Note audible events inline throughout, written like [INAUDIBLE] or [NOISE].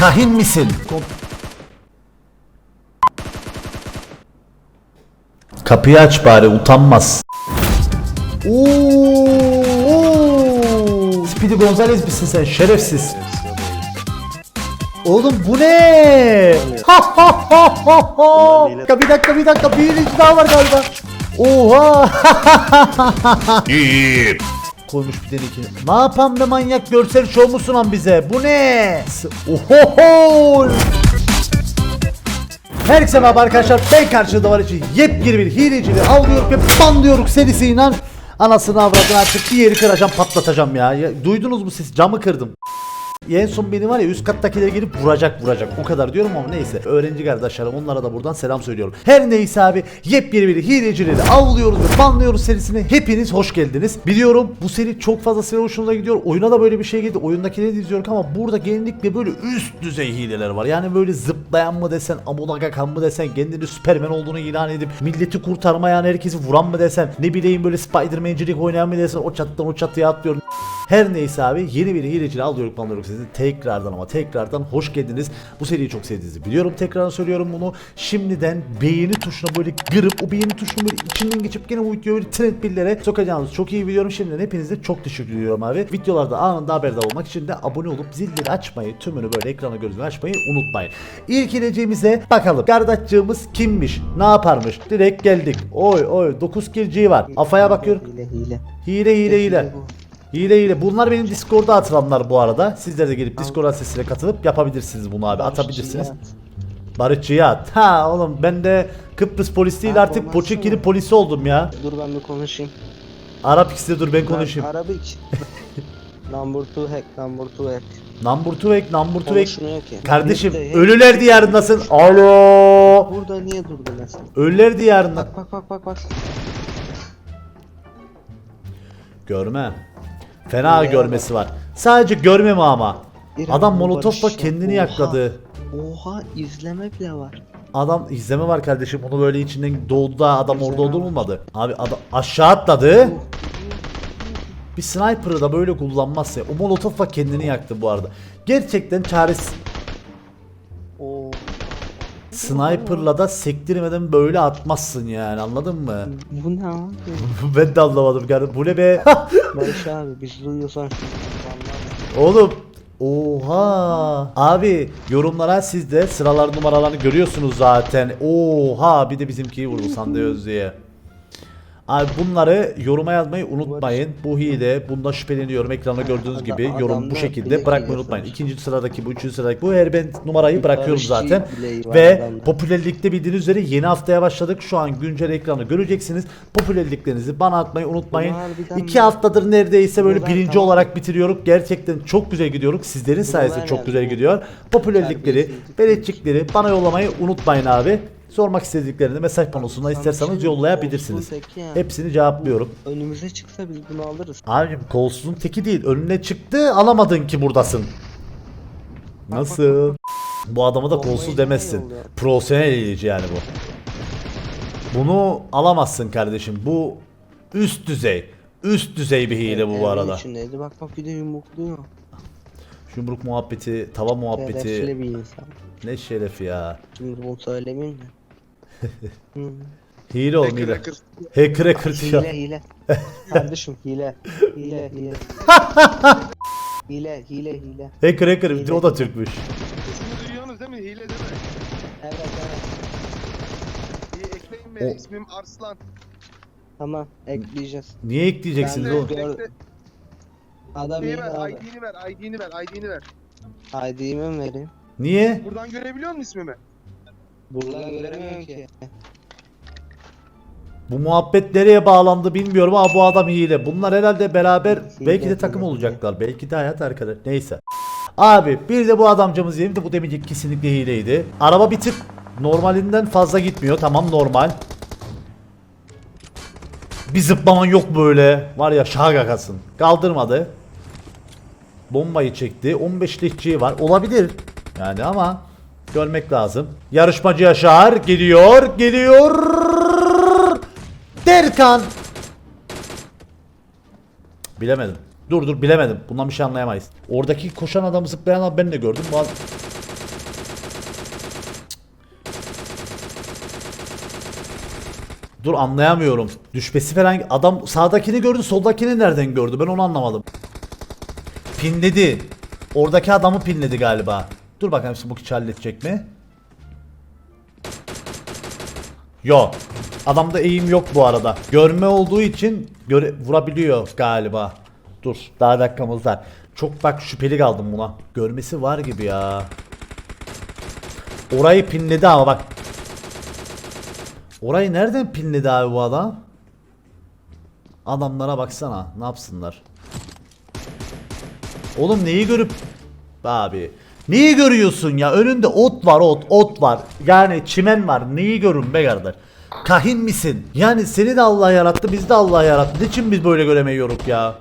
kahin misin? Kapıyı aç bari utanmaz. Oo. Speedy Gonzales misin sen şerefsiz? Oğlum bu ne? Ha ha ha ha ha. Bir dakika bir dakika bir daha var galiba. Oha. [LAUGHS] Koymuş bir iki. Ne yapan be manyak görsel şov musun lan bize? Bu ne? Ohoho. Herkese merhaba arkadaşlar ben karşınızda var için yepyeni bir hileciliği avlıyoruz ve banlıyoruz serisiyle Anasını avradını artık bir yeri kıracağım patlatacağım ya. ya duydunuz mu siz camı kırdım en son beni var ya üst kattakileri gelip vuracak vuracak. O kadar diyorum ama neyse. Öğrenci kardeşlerim onlara da buradan selam söylüyorum. Her neyse abi yepyeni bir hilecileri avlıyoruz ve banlıyoruz serisine. Hepiniz hoş geldiniz. Biliyorum bu seri çok fazla seri hoşunuza gidiyor. Oyuna da böyle bir şey geldi. Oyundakileri de izliyorum ama burada genellikle böyle üst düzey hileler var. Yani böyle zıplayan mı desen, amulaga kan mı desen, kendini Superman olduğunu ilan edip milleti kurtarmayan herkesi vuran mı desen, ne bileyim böyle Spider-Man'cilik oynayan mı desen o çatıdan o çatıya atlıyor. Her neyse abi yeni bir hileciyle alıyorum banlıyorum sizi tekrardan ama tekrardan hoş geldiniz. Bu seriyi çok sevdiğinizi biliyorum tekrardan söylüyorum bunu. Şimdiden beğeni tuşuna böyle kırıp o beğeni tuşunu böyle içinden geçip gene bu videoyu böyle trend billere sokacağınızı çok iyi biliyorum. Şimdiden hepinize çok teşekkür ediyorum abi. Videolarda anında haberdar olmak için de abone olup zilleri açmayı tümünü böyle ekrana gözünü açmayı unutmayın. İlk hileciğimize bakalım. Kardeşçığımız kimmiş? Ne yaparmış? Direkt geldik. Oy oy 9 kilciği var. Afaya bakıyorum. Hile hile. Hile hile hile. bu. Hile hile. Bunlar benim Discord'da atılanlar bu arada. Sizler de gelip Discord sesine katılıp yapabilirsiniz bunu abi. Atabilirsiniz. Barışçıya at. Ha oğlum ben de Kıbrıs polisi değil Abi artık olmaz Poçikili mı? polisi oldum ya. Dur ben bir konuşayım. Arap ikisi de dur ben konuşayım. Arabik. [LAUGHS] number two hack, number two hack. Number two ek, number two. Konuşmuyor ki. Kardeşim Birlikte hack- ölüler diyarındasın. Alo. Burada niye durdu mesela? Ölüler diyarında. Bak bak bak bak bak. Görme. Fena görmesi var. Sadece görme mi ama? İrem, Adam molotofla barış ya. kendini Oha. yakladı. Oha izleme bile var. Adam izleme var kardeşim. Onu böyle içinden doğdu da adam orada var. olmadı. Abi adam aşağı atladı. Bir sniper'ı da böyle kullanmazsa o molotofla kendini yaktı bu arada. Gerçekten çaresiz. Sniper'la da sektirmeden böyle atmazsın yani anladın mı? Bu ne abi? [LAUGHS] ben de anlamadım kardeşim. Bu ne be? [LAUGHS] Barış abi biz duyuyorsan [LAUGHS] Oğlum. Oha. Abi yorumlara siz de sıralar numaralarını görüyorsunuz zaten. Oha bir de bizimkiyi vurdu Sande Özlü'ye. Abi bunları yoruma yazmayı unutmayın. Bu hile, bunda şüpheleniyorum. Ekranda gördüğünüz gibi yorum bu şekilde bırakmayı unutmayın. İkinci sıradaki bu, üçüncü sıradaki bu her ben numarayı bırakıyorum zaten. Ve popülerlikte bildiğiniz üzere yeni haftaya başladık. Şu an güncel ekranı göreceksiniz. Popülerliklerinizi bana atmayı unutmayın. İki haftadır neredeyse böyle birinci olarak bitiriyorum. Gerçekten çok güzel gidiyoruz. Sizlerin sayesinde çok güzel gidiyor. Popülerlikleri, belirtçikleri bana yollamayı unutmayın abi. Sormak istediklerini mesaj panosuna isterseniz yollayabilirsiniz. Hepsini cevaplıyorum. Önümüze çıksa biz bunu alırız. Abim kolsuzun teki değil. Önüne çıktı alamadın ki buradasın. Nasıl? Bu adama da kolsuz demezsin. Profesyonel hileci yani bu. Bunu alamazsın kardeşim. Bu üst düzey. Üst düzey bir hile bu bu Evin arada. içindeydi. Bak bak bir de yumrukluyor. Yumruk muhabbeti, tava muhabbeti. Şerefli bir insan. Ne şerefi ya. Bunu söylemeyeyim de. [LAUGHS] Hile oğlum hile. Hacker hacker diyor. hile hile. [LAUGHS] Kardeşim hile. Hile hile. hile hile hile. Hacker hacker de o da Türkmüş. Sesimi duyuyorsunuz değil mi? Hile değil mi? Evet evet. İyi ekleyin beni. O- İsmim Arslan. Tamam ekleyeceğiz. Niye ekleyeceksiniz Ben de- oğlum? Gör-. Adam İyi iyi ver. abi. ID'ni ver. ID'ni ver. ID'ni ver. ID'mi mi vereyim? Niye? Buradan görebiliyor musun ismimi? Buradan göremiyorum ki. Bu muhabbet nereye bağlandı bilmiyorum ama bu adam hile. Bunlar herhalde beraber belki de takım olacaklar. Belki de hayat arkadaş. Neyse. Abi bir de bu adamcımız diyelim de bu demeyecek kesinlikle hileydi. Araba bir tık normalinden fazla gitmiyor. Tamam normal. Bir zıplaman yok böyle. Var ya şah kakasın. Kaldırmadı. Bombayı çekti. 15 lihçiği var. Olabilir. Yani ama Görmek lazım. Yarışmacı Yaşar gidiyor, gidiyor. Derkan. Bilemedim. Dur dur bilemedim. Bundan bir şey anlayamayız. Oradaki koşan adamı zıplayan adamı ben de gördüm. Bazı... Dur anlayamıyorum. Düşmesi falan adam sağdakini gördü, soldakini nereden gördü? Ben onu anlamadım. Pinledi. Oradaki adamı pinledi galiba. Dur bakalım kişi halledecek mi? Yok. Adamda eğim yok bu arada. Görme olduğu için göre vurabiliyor galiba. Dur daha dakikamız var. Çok bak şüpheli kaldım buna. Görmesi var gibi ya. Orayı pinledi ama bak. Orayı nereden pinledi abi bu adam? Adamlara baksana. Ne yapsınlar? Oğlum neyi görüp abi neyi görüyorsun ya? Önünde ot var ot ot var. Yani çimen var. Neyi görün be kardeş? Kahin misin? Yani seni de Allah yarattı biz de Allah yarattı. Niçin biz böyle göremiyoruz ya?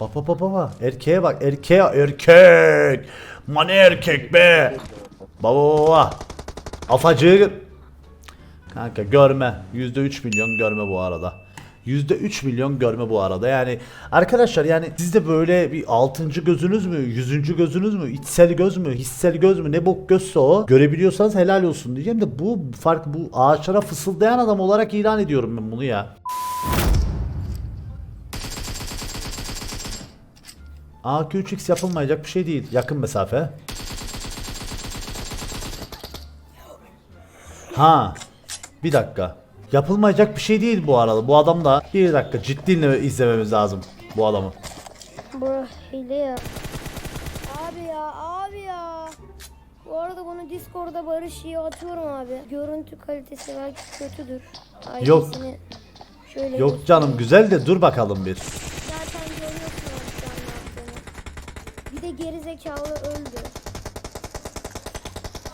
Bak bak bak bak erkeğe bak erkeğe erkek! Mani erkek be! Baba baba afacığı Kanka görme. %3 milyon görme bu arada. %3 milyon görme bu arada. Yani arkadaşlar yani sizde böyle bir 6. gözünüz mü, 100. gözünüz mü, içsel göz mü, hissel göz mü ne bok gözse o görebiliyorsanız helal olsun diyeceğim de bu fark bu ağaçlara fısıldayan adam olarak ilan ediyorum ben bunu ya. AK3X yapılmayacak bir şey değil. Yakın mesafe. Ha. Bir dakika. Yapılmayacak bir şey değil bu arada. Bu adam da bir dakika ciddi izlememiz lazım bu adamı. Bu hile ya. Abi ya abi ya. Bu arada bunu Discord'da Barış iyi atıyorum abi. Görüntü kalitesi belki kötüdür. Yok. ID'sini Şöyle Yok canım güzel de dur bakalım bir. Zaten görüyorsun abi. Bir de geri zekalı öldü.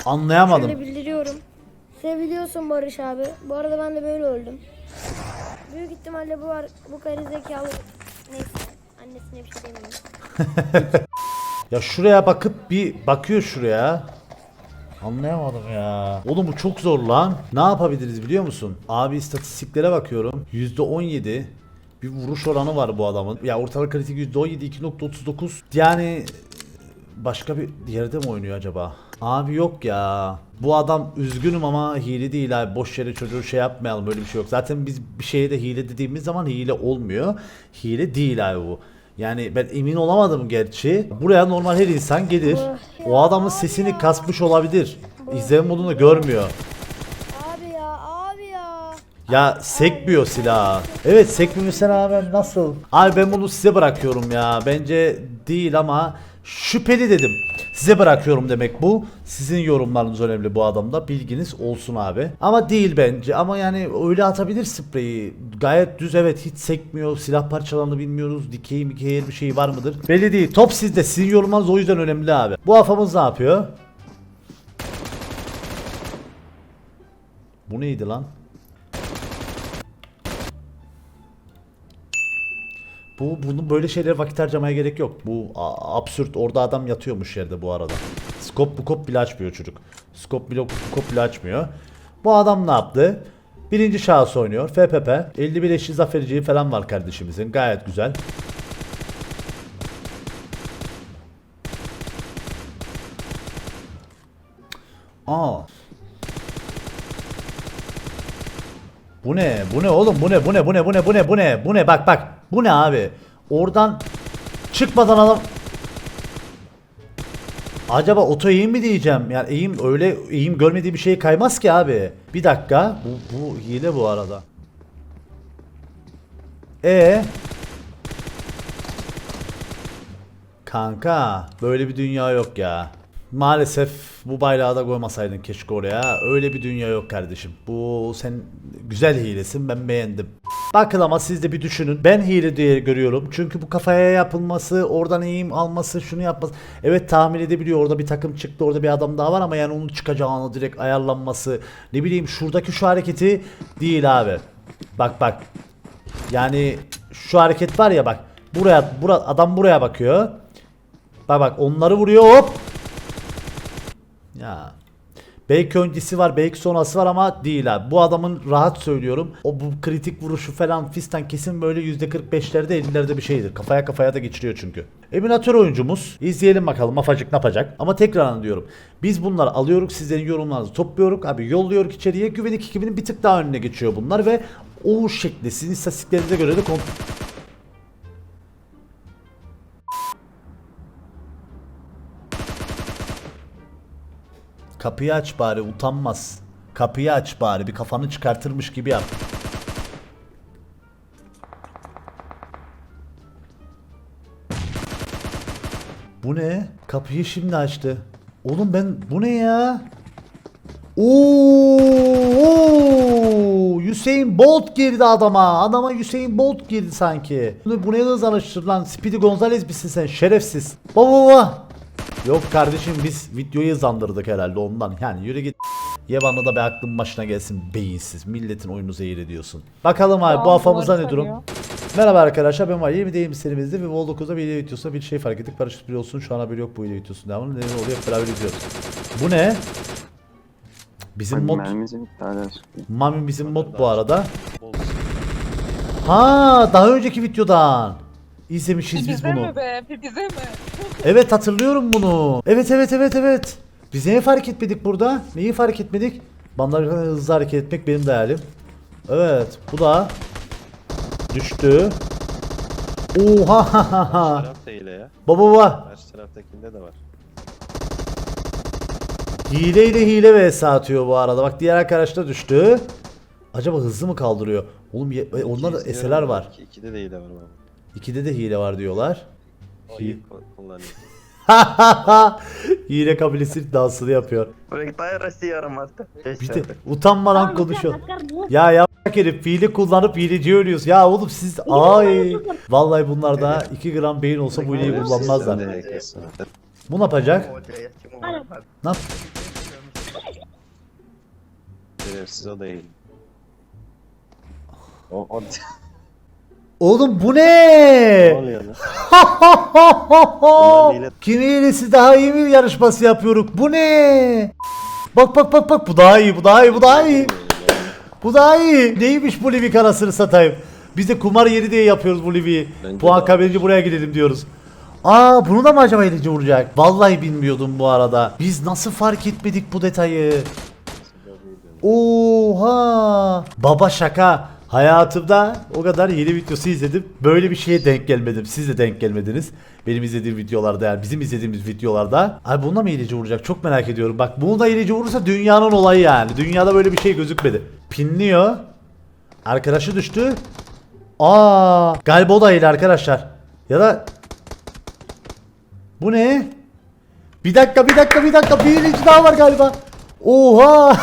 Anlayamadım. Şöyle bildiriyorum. Seviliyorsun Barış abi. Bu arada ben de böyle öldüm. Büyük ihtimalle bu var bu geri zekalı neyse annesine bir şey demeyeyim. [LAUGHS] Ya şuraya bakıp bir bakıyor şuraya. Anlayamadım ya. Oğlum bu çok zor lan. Ne yapabiliriz biliyor musun? Abi istatistiklere bakıyorum. %17 bir vuruş oranı var bu adamın. Ya ortalık kritik %17 2.39. Yani başka bir yerde mi oynuyor acaba? Abi yok ya. Bu adam üzgünüm ama hile değil abi. Boş yere çocuğu şey yapmayalım. Böyle bir şey yok. Zaten biz bir şeye de hile dediğimiz zaman hile olmuyor. Hile değil abi bu. Yani ben emin olamadım gerçi. Buraya normal her insan gelir. O adamın sesini kasmış olabilir. İzleme modunu görmüyor. Abi ya abi ya. Ya sekmiyor silah. Evet sekmemesine rağmen nasıl? Abi ben bunu size bırakıyorum ya. Bence değil ama şüpheli dedim. Size bırakıyorum demek bu. Sizin yorumlarınız önemli bu adamda. Bilginiz olsun abi. Ama değil bence. Ama yani öyle atabilir spreyi. Gayet düz evet hiç sekmiyor. Silah parçalarını bilmiyoruz. Dikey mikey bir şey var mıdır? Belli değil. Top sizde. Sizin yorumlarınız o yüzden önemli abi. Bu afamız ne yapıyor? Bu neydi lan? Bu bunu böyle şeylere vakit harcamaya gerek yok. Bu absürt. Orada adam yatıyormuş yerde bu arada. Skop bu kop bile açmıyor çocuk. Skop bile kop bile açmıyor. Bu adam ne yaptı? Birinci şahıs oynuyor. FPP. 51 eşi zafericiği falan var kardeşimizin. Gayet güzel. Aa. Bu ne? Bu ne oğlum? Bu ne? Bu ne? Bu ne? Bu ne? Bu ne? Bu ne? Bu ne? Bak bak. Bu ne abi? Oradan çıkmadan adam Acaba oto eğim mi diyeceğim? Yani eğim öyle eğim görmediği bir şey kaymaz ki abi. Bir dakika. Bu, bu hile bu arada. E Kanka böyle bir dünya yok ya. Maalesef bu bayrağı da koymasaydın keşke oraya. Öyle bir dünya yok kardeşim. Bu sen güzel hilesin ben beğendim. Bakın ama siz de bir düşünün. Ben hile diye görüyorum. Çünkü bu kafaya yapılması, oradan eğim alması, şunu yapması. Evet tahmin edebiliyor. Orada bir takım çıktı, orada bir adam daha var ama yani onun çıkacağını direkt ayarlanması. Ne bileyim şuradaki şu hareketi değil abi. Bak bak. Yani şu hareket var ya bak. Buraya, bura, adam buraya bakıyor. Bak bak onları vuruyor hop. Ya. Belki öncesi var belki sonrası var ama değil abi. Bu adamın rahat söylüyorum. O bu kritik vuruşu falan fistan kesin böyle %45'lerde 50'lerde bir şeydir. Kafaya kafaya da geçiriyor çünkü. Emülatör oyuncumuz. İzleyelim bakalım afacık ne yapacak. Ama tekrar diyorum. Biz bunları alıyoruz sizlerin yorumlarınızı topluyoruz. Abi yolluyoruz içeriye. Güvenik 2000'in bir tık daha önüne geçiyor bunlar ve o şekli sizin istatistiklerinize göre de kontrol Kapıyı aç bari utanmaz. Kapıyı aç bari bir kafanı çıkartırmış gibi yap. Bu ne? Kapıyı şimdi açtı. Oğlum ben bu ne ya? Oo, Hüseyin Bolt girdi adama. Adama Hüseyin Bolt girdi sanki. Bu ne hız alıştır lan? Speedy Gonzales misin sen? Şerefsiz. Baba baba. Yok kardeşim biz videoyu hızlandırdık herhalde ondan. Yani yürü git. Ye bana da bir aklın başına gelsin beyinsiz. Milletin oyunu zehir ediyorsun. Bakalım abi bu hafamızda ne durum? Merhaba arkadaşlar ben var. Yeni bir deyim serimizde ve Vol 9'da bir video videosunda bir şey fark ettik. Paraşüt bir olsun şu an haberi yok bu video videosunun devamını. Ne oluyor hep beraber izliyoruz. Bu ne? Bizim mod... Mami bizim mod bu arada. Ha daha önceki videodan. İzlemişiz biz bunu. mi be? Bize mi? [LAUGHS] Evet hatırlıyorum bunu. Evet evet evet evet. Biz neyi fark etmedik burada? Neyi fark etmedik? Banlar hızlı hareket etmek benim de hayalim. Evet bu da düştü. Oha [LAUGHS] taraf da hile ya. Baba baba. Karşı taraftakinde de var. Hile ile hile vs atıyor bu arada. Bak diğer arkadaş da düştü. Acaba hızlı mı kaldırıyor? Oğlum ye- e, İki eseler var. İki- İkide de hile var baba. İkide de hile var diyorlar. Kullanıyor. [LAUGHS] hile kabilesi dansını yapıyor. Bir de utanmadan konuşuyor. Ya ya herif fiili kullanıp hileci ölüyoruz. Ya oğlum siz ay. Vallahi bunlarda 2 gram beyin olsa bu hileyi kullanmazlar. Bu ne yapacak? Ne yap? Şerefsiz o da hile. O, o Oğlum bu ne oluyor lan? Bunlar Kim daha iyi mi yarışması yapıyoruz? Bu ne? Bak bak bak bak bu daha iyi bu daha iyi bu daha iyi. Bu daha iyi. Neymiş bu Livik anasını satayım. Biz de kumar yeri diye yapıyoruz bu Livik'i. Bence Puan kaybedince buraya gidelim diyoruz. Aa bunu da mı acaba hileci vuracak? Vallahi bilmiyordum bu arada. Biz nasıl fark etmedik bu detayı? Oha! Baba şaka. Hayatımda o kadar yeni videosu izledim. Böyle bir şeye denk gelmedim. Siz de denk gelmediniz. Benim izlediğim videolarda yani bizim izlediğimiz videolarda. Abi bununla mı hileci vuracak? Çok merak ediyorum. Bak bunu da hileci vurursa dünyanın olayı yani. Dünyada böyle bir şey gözükmedi. Pinliyor. Arkadaşı düştü. Aa, galiba o da hile arkadaşlar. Ya da bu ne? Bir dakika bir dakika bir dakika bir hileci daha var galiba. Oha!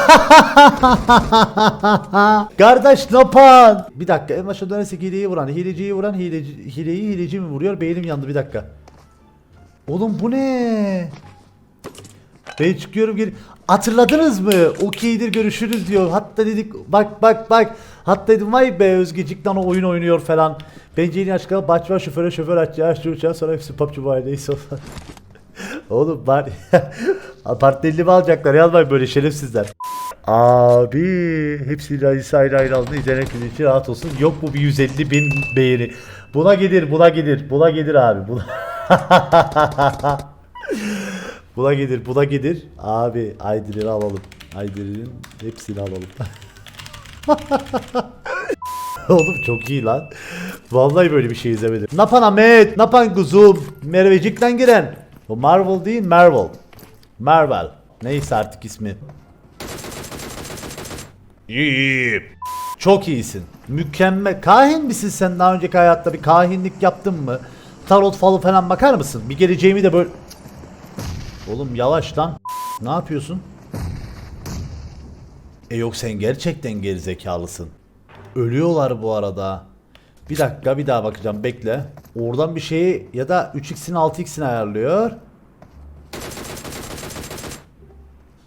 [LAUGHS] Kardeş ne yapan? Bir dakika en başa dönersek hileyi vuran, hileciyi vuran, hileci, hileyi hileci mi vuruyor? Beynim yandı bir dakika. Oğlum bu ne? Ben çıkıyorum geri. Hatırladınız mı? Okeydir görüşürüz diyor. Hatta dedik bak bak bak. Hatta dedim vay be Özgecik lan o oyun oynuyor falan. Bence yeni açıklama bahçıvan şoföre şoför aç ya şu uçağı sonra hepsi PUBG Mobile'deyiz falan. [LAUGHS] Oğlum bari [LAUGHS] partnerli mi alacaklar yazmayın böyle şerefsizler. Abi hepsi ayrı ayrı ayrı aldı izleyen için rahat olsun. Yok mu bir 150 bin beğeni. Buna gelir buna gelir buna gelir abi. Buna... [LAUGHS] buna gelir buna gelir. Abi Aydır'ı alalım. Aydır'ın hepsini alalım. [LAUGHS] Oğlum çok iyi lan. Vallahi böyle bir şey izlemedim. Napan Ahmet, Napan Kuzum, Mervecik'ten giren. O Marvel değil, Marvel. Marvel. Neyse artık ismi. İyi. Çok iyisin. Mükemmel. Kahin misin sen daha önceki hayatta bir kahinlik yaptın mı? Tarot falı falan bakar mısın? Bir geleceğimi de böyle... Oğlum yavaş lan. Ne yapıyorsun? E yok sen gerçekten gerizekalısın. Ölüyorlar bu arada. Bir dakika bir daha bakacağım bekle. Oradan bir şeyi ya da 3x'in 6x'ini ayarlıyor.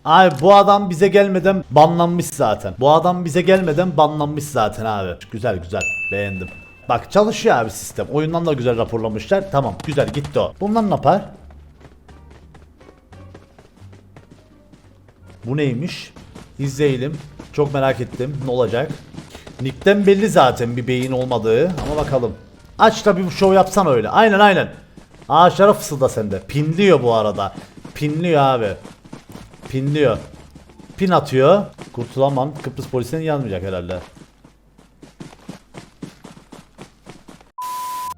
Abi bu adam bize gelmeden banlanmış zaten. Bu adam bize gelmeden banlanmış zaten abi. Güzel güzel beğendim. Bak çalışıyor abi sistem. Oyundan da güzel raporlamışlar. Tamam güzel gitti o. Bundan ne yapar? Bu neymiş? İzleyelim. Çok merak ettim. Ne olacak? Nick'ten belli zaten bir beyin olmadığı. Ama bakalım. Aç da bir şov yapsan öyle. Aynen aynen. Ağaçlara fısılda sende. Pinliyor bu arada. Pinliyor abi. Pinliyor. Pin atıyor. Kurtulamam. Kıbrıs polisine yanmayacak herhalde.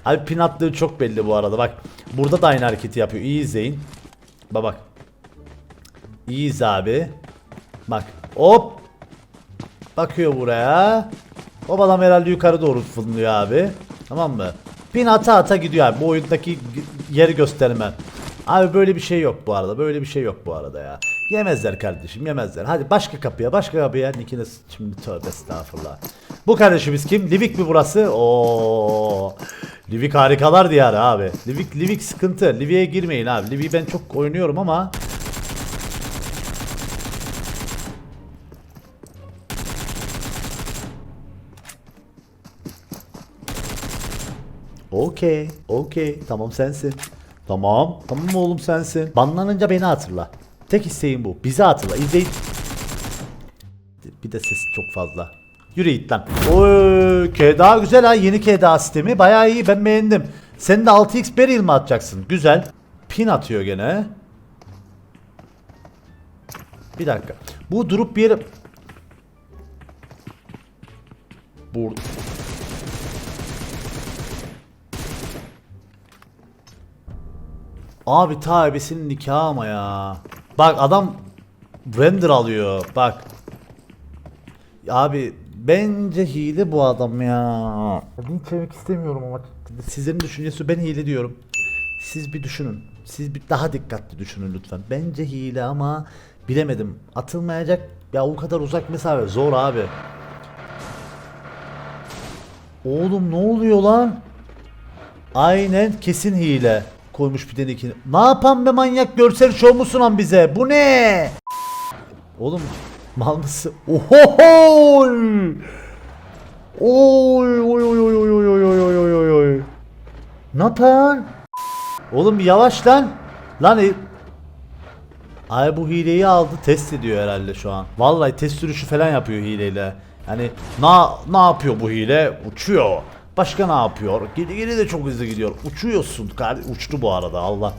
Abi pin attığı çok belli bu arada. Bak. Burada da aynı hareketi yapıyor. İyi izleyin. Bak bak. İyi izle abi. Bak. Hop. Bakıyor buraya. O adam herhalde yukarı doğru fırlıyor abi. Tamam mı? Pin ata ata gidiyor abi. Bu oyundaki yeri gösterme. Abi böyle bir şey yok bu arada. Böyle bir şey yok bu arada ya. Yemezler kardeşim yemezler. Hadi başka kapıya başka kapıya. Nikine şimdi tövbe estağfurullah. Bu kardeşimiz kim? Livik mi burası? Oo. Livik harikalar diyarı abi. Livik Livik sıkıntı. Livik'e girmeyin abi. Livik'i ben çok oynuyorum ama Okey, okey. Tamam sensin. Tamam, tamam oğlum sensin. Banlanınca beni hatırla. Tek isteğim bu. Bizi hatırla. İzleyin. Bir de ses çok fazla. Yürü git lan. Oy, KDA güzel ha. Yeni KDA sistemi. Bayağı iyi. Ben beğendim. Sen de 6x barrel mi atacaksın? Güzel. Pin atıyor gene. Bir dakika. Bu durup bir yere... Bur Abi tabesinin nikahı ama ya. Bak adam render alıyor. Bak. Abi bence hile bu adam ya. Linç yemek istemiyorum ama sizlerin düşüncesi ben hile diyorum. Siz bir düşünün. Siz bir daha dikkatli düşünün lütfen. Bence hile ama bilemedim. Atılmayacak ya o kadar uzak mesafe zor abi. Oğlum ne oluyor lan? Aynen kesin hile. Koymuş bir denekini. Ne yapan be manyak görsel şov musun lan bize? Bu ne? Oğlum mal mısın? Ohohoy! Oy oy oy oy oy oy oy oy oy oy oy. Ne yapan? Oğlum yavaş lan. Lan e- Ay bu hileyi aldı test ediyor herhalde şu an. Vallahi test sürüşü falan yapıyor hileyle. Yani na ne yapıyor bu hile? Uçuyor. Başka ne yapıyor? Geri geri de çok hızlı gidiyor. Uçuyorsun. Kar- Uçtu bu arada Allah.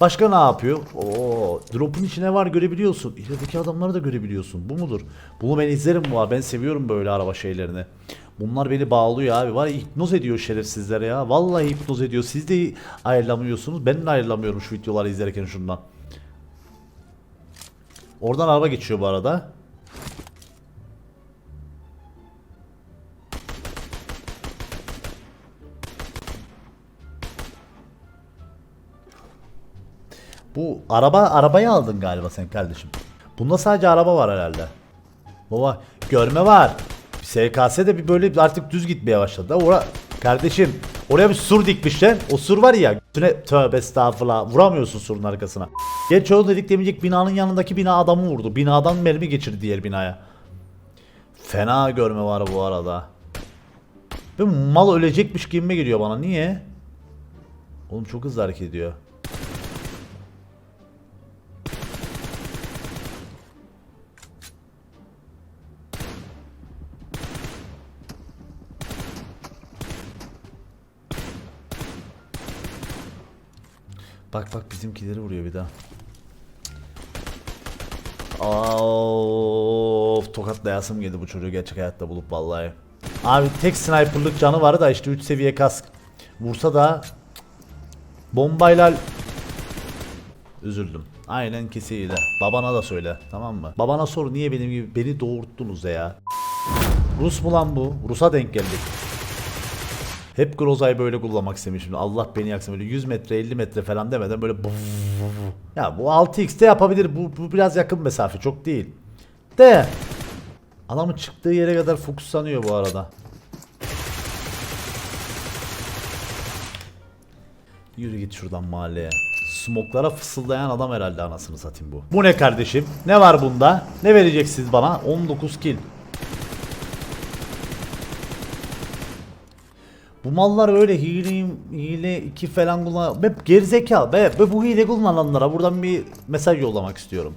Başka ne yapıyor? Oo, drop'un içine var görebiliyorsun. İlerideki adamları da görebiliyorsun. Bu mudur? Bunu ben izlerim bu arada. Ben seviyorum böyle araba şeylerini. Bunlar beni bağlıyor abi. Var ya hipnoz ediyor şerefsizler ya. Vallahi hipnoz ediyor. Siz de ayrılamıyorsunuz. Ben de ayrılamıyorum şu videoları izlerken şundan. Oradan araba geçiyor bu arada. Bu araba arabayı aldın galiba sen kardeşim. Bunda sadece araba var herhalde. Baba görme var. SKS de bir böyle artık düz gitmeye başladı. Ora kardeşim oraya bir sur dikmişler. O sur var ya. Üstüne tövbe estağfurullah. Vuramıyorsun surun arkasına. Gerçi o dedik demeyecek binanın yanındaki bina adamı vurdu. Binadan mermi geçirdi diğer binaya. Fena görme var bu arada. Ve mal ölecekmiş gibime geliyor bana. Niye? Oğlum çok hızlı hareket ediyor. Bak bak bizimkileri vuruyor bir daha. Of tokatlayasım geldi bu çocuğu gerçek hayatta bulup vallahi. Abi tek sniperlık canı var da işte 3 seviye kask. Vursa da bombayla üzüldüm. Aynen kesinlikle. Babana da söyle tamam mı? Babana sor niye benim gibi beni doğurttunuz ya. Rus mu lan bu? Rus'a denk geldik. Hep Groza'yı böyle kullanmak istemişim. Allah beni yaksın böyle 100 metre 50 metre falan demeden böyle Ya bu 6x'te yapabilir. Bu, bu biraz yakın mesafe çok değil. De Adamın çıktığı yere kadar fokuslanıyor bu arada. Yürü git şuradan mahalleye. Smoklara fısıldayan adam herhalde anasını satayım bu. Bu ne kardeşim? Ne var bunda? Ne vereceksiniz bana? 19 kill. Bu mallar öyle hile, hile 2 falan kullan... Hep gerizekalı be. be. Bu hile kullananlara buradan bir mesaj yollamak istiyorum.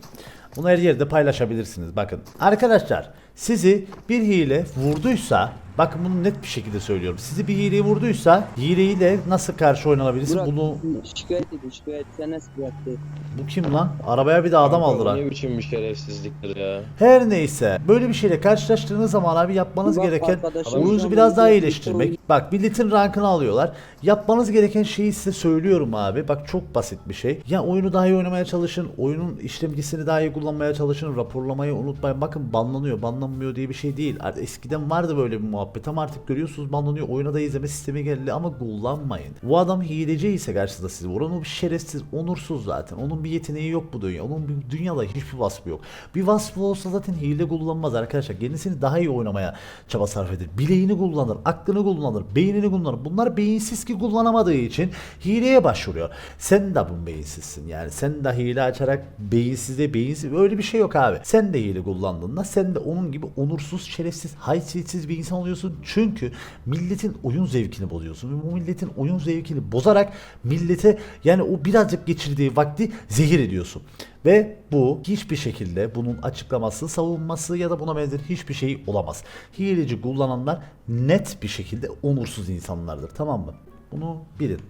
Bunu her yerde paylaşabilirsiniz. Bakın arkadaşlar sizi bir hile vurduysa bakın bunu net bir şekilde söylüyorum. Sizi bir hile vurduysa hileyle nasıl karşı oynanabilirsin? Burak Bunu şikayet edin şikayet. Sen nasıl bıraktın? bu kim lan? Arabaya bir de adam Kanka, aldılar. Ne biçim bir şerefsizliktir ya. Her neyse böyle bir şeyle karşılaştığınız zaman abi yapmanız Bak gereken oyunuzu biraz daha iyileştirmek. Bak milletin rankını alıyorlar. Yapmanız gereken şeyi size söylüyorum abi. Bak çok basit bir şey. Ya oyunu daha iyi oynamaya çalışın. Oyunun işlemcisini daha iyi kullanmaya çalışın. Raporlamayı unutmayın. Bakın banlanıyor, banlanmıyor diye bir şey değil. Eskiden vardı böyle bir muhabbet ama artık görüyorsunuz banlanıyor. Oyuna da izleme sistemi geldi ama kullanmayın. Bu adam hileci ise karşısında sizi vuran o bir şerefsiz, onursuz zaten. Onun bir yeteneği yok bu dünya. Onun bir dünyada hiçbir vasfı yok. Bir vasfı olsa zaten hile kullanmaz arkadaşlar. Kendisini daha iyi oynamaya çaba sarf eder. Bileğini kullanır, aklını kullanır, beynini kullanır. Bunlar beyinsiz ki kullanamadığı için hileye başvuruyor. Sen de bu beyinsizsin yani. Sen de hile açarak beyinsize beyinsiz öyle bir şey yok abi. Sen de hile kullandığında sen de onun gibi onursuz, şerefsiz, haysiyetsiz bir insan oluyorsun. Çünkü milletin oyun zevkini bozuyorsun. Ve bu milletin oyun zevkini bozarak millete yani o birazcık geçirdiği vakti zehir ediyorsun. Ve bu hiçbir şekilde bunun açıklaması, savunması ya da buna benzer hiçbir şey olamaz. Hileci kullananlar net bir şekilde onursuz insanlardır. Tamam mı? Bunu bilin.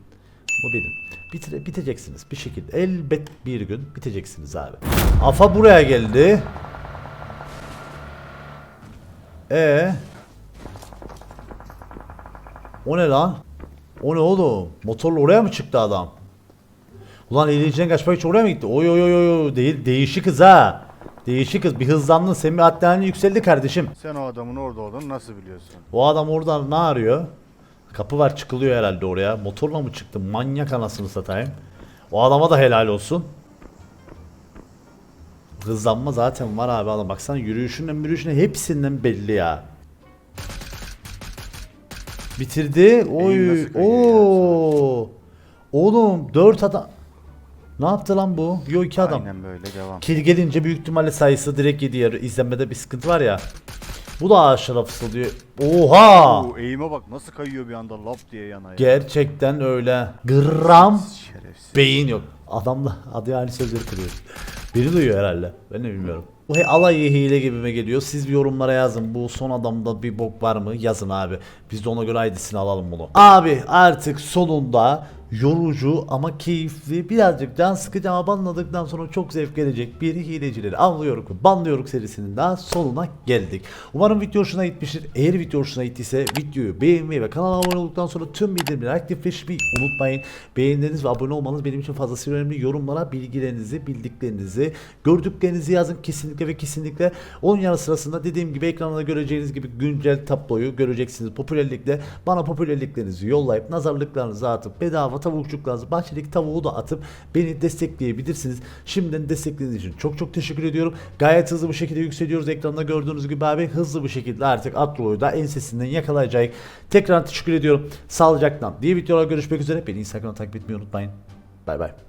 Bunu bilin. Bitire, biteceksiniz bir şekilde. Elbet bir gün biteceksiniz abi. Afa buraya geldi. E O ne lan? O ne oğlum? Motorla oraya mı çıktı adam? Ulan hileyiciden kaçmak için oraya mı gitti? Oy oy oy oy değil değişik kız ha. Değişik kız bir hızlandın senin bir adrenalin yükseldi kardeşim. Sen o adamın orada olduğunu nasıl biliyorsun? O adam oradan ne arıyor? Kapı var çıkılıyor herhalde oraya. Motorla mı çıktı? Manyak anasını satayım. O adama da helal olsun. Hızlanma zaten var abi adam. Baksana yürüyüşünden yürüyüşünden hepsinden belli ya. Bitirdi. Oy. Oo. Oğlum 4 adam. Ne yaptı lan bu? Yo 2 adam. Aynen böyle devam. Kill gelince büyük ihtimalle sayısı direkt gidiyor. İzlenmede bir sıkıntı var ya. Bu da aşırı fısıldıyor. Oha! Oo, eğime bak nasıl kayıyor bir anda lap diye yana ya. Gerçekten öyle. Gram Şerefsiz. beyin yok. Adam da adı aynı sözleri kuruyor. Biri duyuyor herhalde. Ben de bilmiyorum. Bu he- alayı hile gibime geliyor. Siz bir yorumlara yazın. Bu son adamda bir bok var mı? Yazın abi. Biz de ona göre aydısını alalım bunu. Abi artık sonunda yorucu ama keyifli birazcık can sıkıcı ama banladıktan sonra çok zevk gelecek bir hilecileri avlıyoruz ve banlıyoruz serisinin daha sonuna geldik. Umarım video hoşuna gitmiştir. Eğer video hoşuna gittiyse videoyu beğenmeyi ve kanala abone olduktan sonra tüm bildirimleri aktifleşmeyi unutmayın. Beğenileriniz ve abone olmanız benim için fazlasıyla önemli. Yorumlara bilgilerinizi, bildiklerinizi, gördüklerinizi yazın kesinlikle ve kesinlikle. Onun yanı sırasında dediğim gibi ekranda göreceğiniz gibi güncel tabloyu göreceksiniz popülerlikle. Bana popülerliklerinizi yollayıp nazarlıklarınızı atıp bedava tavukçuklarınızı bahçedeki tavuğu da atıp beni destekleyebilirsiniz. Şimdiden desteklediğiniz için çok çok teşekkür ediyorum. Gayet hızlı bir şekilde yükseliyoruz. Ekranda gördüğünüz gibi abi hızlı bir şekilde artık Atro'yu da ensesinden yakalayacak. Tekrar teşekkür ediyorum. Sağlıcakla. Diğer videolarda görüşmek üzere. Beni Instagram'da takip etmeyi unutmayın. Bay bay.